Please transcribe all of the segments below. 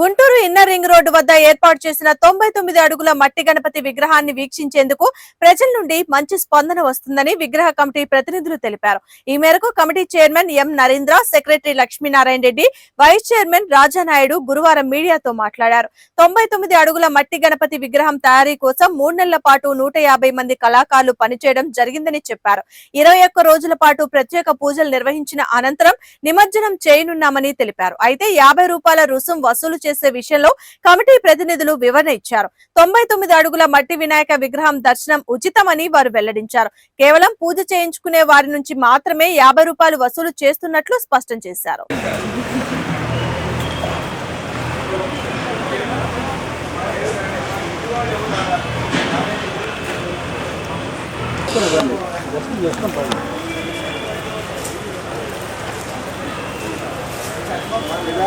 Guntur inner ring road వద్ద ఏర్పాటు చేసిన తొంభై తొమ్మిది అడుగుల మట్టి గణపతి విగ్రహాన్ని వీక్షించేందుకు ప్రజల నుండి మంచి స్పందన వస్తుందని విగ్రహ కమిటీ ప్రతినిధులు తెలిపారు. ఈ మేరకు committee chairman M Narendra secretary Lakshminarayana Reddy vice chairman Rajanaidu గురువారం మీడియాతో మాట్లాడారు. తొంభై తొమ్మిది అడుగుల మట్టి గణపతి విగ్రహం తయారీ కోసం మూడు నెలల పాటు నూట యాభై మంది కళాకారులు పనిచేయడం జరిగిందని చెప్పారు. ఇరవై ఒక్క రోజుల పాటు ప్రత్యేక పూజలు నిర్వహించిన అనంతరం నిమజ్జనం చేయనున్నామని తెలిపారు. అయితే యాభై రూపాయల రుసుం వసూలు చేసే విషయంలో కమిటీ ప్రతినిధులు వివరణ ఇచ్చారు. తొంభై తొమ్మిది అడుగుల మట్టి వినాయక విగ్రహం దర్శనం ఉచితమని వారు వెల్లడించారు. కేవలం పూజ చేయించుకునే వారి నుంచి మాత్రమే యాభై రూపాయలు వసూలు చేస్తున్నట్లు స్పష్టం చేశారు.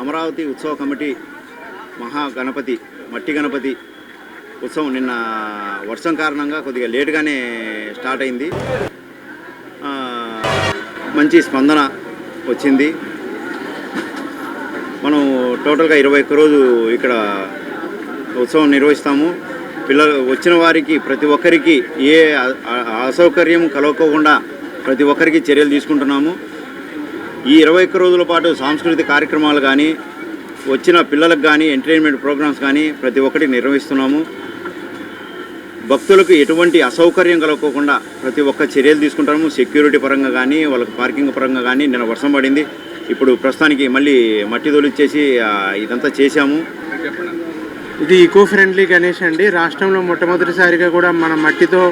అమరావతి ఉత్సవ కమిటీ మహాగణపతి మట్టి గణపతి ఉత్సవం నిన్న వర్షం కారణంగా కొద్దిగా లేటుగానే స్టార్ట్ అయింది. మంచి స్పందన వచ్చింది. మనం టోటల్గా ఇరవై ఒక్క రోజు ఇక్కడ ఉత్సవం నిర్వహిస్తాము. పిల్లలు వచ్చిన వారికి ప్రతి ఒక్కరికి ఏ అసౌకర్యం కలగకుండా ప్రతి ఒక్కరికి చర్యలు తీసుకుంటున్నాము. ఈ ఇరవై ఒక్క రోజుల పాటు సాంస్కృతిక కార్యక్రమాలు కానీ వచ్చిన పిల్లలకు కానీ ఎంటర్టైన్మెంట్ ప్రోగ్రామ్స్ కానీ ప్రతి ఒక్కటి నిర్వహిస్తున్నాము. భక్తులకు ఎటువంటి అసౌకర్యం కలగకోకుండా ప్రతి ఒక్క చర్యలు తీసుకుంటాము. సెక్యూరిటీ పరంగా కానీ వాళ్ళకి పార్కింగ్ పరంగా కానీ నిన్న వర్షం పడింది. ఇప్పుడు ప్రస్తుతానికి మళ్ళీ మట్టి తొలిచ్చేసి ఇదంతా చేశాము. ఇది ఈకో ఫ్రెండ్లీ గణేష్ అండి. రాష్ట్రంలో మొట్టమొదటిసారిగా కూడా మన మట్టితో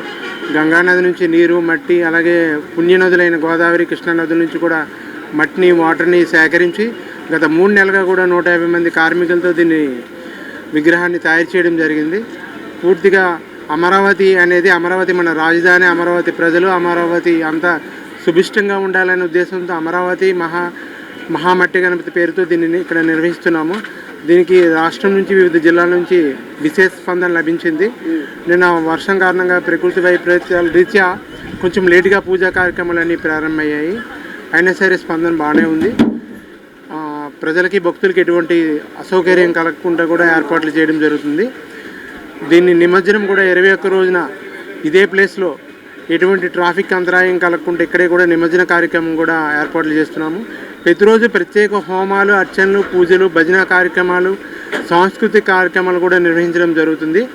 గంగానది నుంచి నీరు మట్టి అలాగే పుణ్యనదులైన గోదావరి కృష్ణా నదుల నుంచి కూడా మట్టిని వాటర్ని సేకరించి గత మూడు నెలలుగా కూడా నూట యాభై మంది కార్మికులతో దీన్ని విగ్రహాన్ని తయారు చేయడం జరిగింది. పూర్తిగా అమరావతి అనేది అమరావతి మన రాజధాని అమరావతి ప్రజలు అమరావతి అంతా సుభిష్టంగా ఉండాలనే ఉద్దేశంతో అమరావతి మహా మహామట్టి గణపతి పేరుతో దీనిని ఇక్కడ నిర్వహిస్తున్నాము. దీనికి రాష్ట్రం నుంచి వివిధ జిల్లాల నుంచి విశేష స్పందన లభించింది. నిన్న వర్షం కారణంగా ప్రకృతి వైపరీత్యాల రీత్యా కొంచెం లేటుగా పూజా కార్యక్రమాలన్నీ ప్రారంభమయ్యాయి. అయినా సరే స్పందన బాగానే ఉంది. ప్రజలకి భక్తులకి ఎటువంటి అసౌకర్యం కలగకుండా కూడా ఏర్పాట్లు చేయడం జరుగుతుంది. దీన్ని నిమజ్జనం కూడా ఇరవై ఒక్క రోజున ఇదే ప్లేస్లో ఎటువంటి ట్రాఫిక్ అంతరాయం కలగకుండా ఇక్కడే కూడా నిమజ్జన కార్యక్రమం కూడా ఏర్పాట్లు చేస్తున్నాము. ప్రతిరోజు ప్రత్యేక హోమాలు అర్చనలు పూజలు భజన కార్యక్రమాలు సాంస్కృతిక కార్యక్రమాలు కూడా నిర్వహించడం జరుగుతుంది.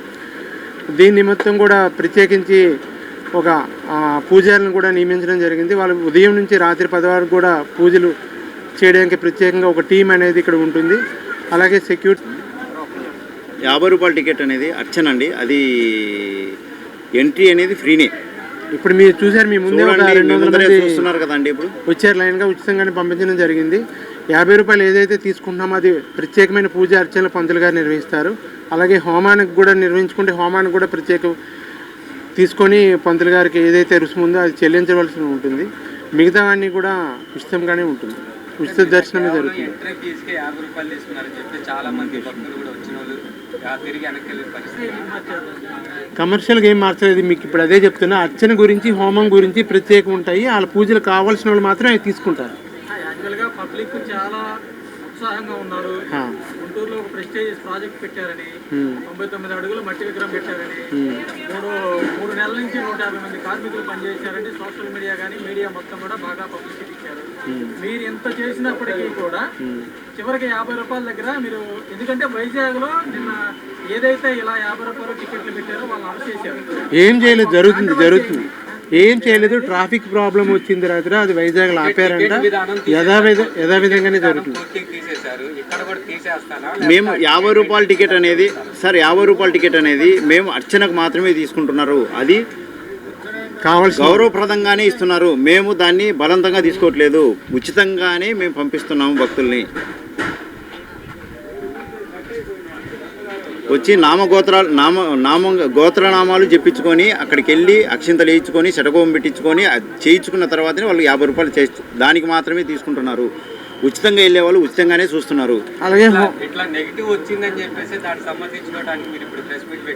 దీని నిమిత్తం కూడా ప్రత్యేకించి ఒక ఆ, పూజారులను కూడా నియమించడం జరిగింది. వాళ్ళు ఉదయం నుంచి రాత్రి పది వరకు కూడా పూజలు చేయడానికి ప్రత్యేకంగా ఒక టీం అనేది ఇక్కడ ఉంటుంది. అలాగే సెక్యూర్ యాభై రూపాయల టికెట్ అనేది అర్చన అండి. అది ఎంట్రీ అనేది ఫ్రీనే. ఇప్పుడు మీరు చూసారు మీ ముందే ఒక రెండు వందల మంది చూస్తున్నారు కదండి ఇప్పుడు. వచ్చారు లైన్గా ఉచితంగానే పంపించడం జరిగింది. యాభై రూపాయలు ఏదైతే తీసుకుంటున్నామో అది ప్రత్యేకమైన పూజ అర్చనలు పంతులు గారు నిర్వహిస్తారు. అలాగే హోమానికి కూడా నిర్వహించుకుంటే హోమానికి కూడా ప్రత్యేక తీసుకొని పంతులు గారికి ఏదైతే రుసుము ఉందో అది చెల్లించవలసి ఉంటుంది. మిగతావన్నీ కూడా ఉచితంగానే ఉంటుంది. ఉచిత దర్శనమే జరుగుతుంది. ఎంట్రీ ఫీజుకి యాభై రూపాయలు తీసుకున్నారని చెప్పి చాలా మంది భక్తులు కూడా వచ్చిన వాళ్ళు ఆ తిరిగి వెనక్కి వెళ్ళే పరిస్థితి. కమర్షియల్గా ఏం మార్చలేదు. మీకు ఇప్పుడు అదే చెప్తున్నా. అర్చన గురించి హోమం గురించి ప్రత్యేకం ఉంటాయి. వాళ్ళ పూజలు కావాల్సిన వాళ్ళు మాత్రం అవి తీసుకుంటారు. యాక్చువల్గా పబ్లిక్ చాలా ఉత్సాహంగా ఉన్నారు. గుంటూరులో ఒక ప్రెస్టేజియస్ ప్రాజెక్ట్ పెట్టారని. తొంభై తొమ్మిది అడుగుల మట్టి విగ్రహం పెట్టారని. మూడు మూడు నెలల నుంచి నూట యాభై మంది కార్మికులు పనిచేశారని సోషల్ మీడియా కానీ మీడియా మొత్తం కూడా బాగా పబ్లిసిటీ ఇచ్చారు. మీరు ఎంత చేసినప్పటికీ కూడా చివరికి యాభై రూపాయల దగ్గర మీరు ఎందుకంటే వైజాగ్లో నిన్న ఏదైతే ఇలా యాభై రూపాయలు టికెట్లు పెట్టారో వాళ్ళు అరెస్ట్ చేశారు. ఏం చేయలేదు జరుగుతుంది జరుగుతుంది. ఏం చేయలేదు ట్రాఫిక్ ప్రాబ్లం వచ్చింది రాత్రి అది వైజాగ్ ఆపారంట యథావిధ యథావిధంగానే జరుగుతుంది. మేము యాభై రూపాయల టికెట్ అనేది సార్ యాభై రూపాయల టికెట్ అనేది మేము అర్చనకు మాత్రమే తీసుకుంటున్నారు. అది కావాల్సిన గౌరవప్రదంగానే ఇస్తున్నారు. మేము దాన్ని బలవంతంగా తీసుకోవట్లేదు. ఉచితంగానే మేము పంపిస్తున్నాము భక్తుల్ని. వచ్చి నామగోత్రాలు నామ నామ గోత్రనామాలు చెప్పించుకొని అక్కడికి వెళ్ళి అక్షింతలు వేయించుకొని శటకోపం పెట్టించుకొని అది చేయించుకున్న తర్వాతనే వాళ్ళు యాభై రూపాయలు చే దానికి మాత్రమే తీసుకుంటున్నారు. ఉచితంగా వెళ్ళే వాళ్ళు ఉచితంగానే చూస్తున్నారు. అలాగే ఇట్లా నెగిటివ్ వచ్చిందని చెప్పేసి దానికి సంబంధించుకోవడానికి మీరు ఇప్పుడు ప్రెస్ మీట్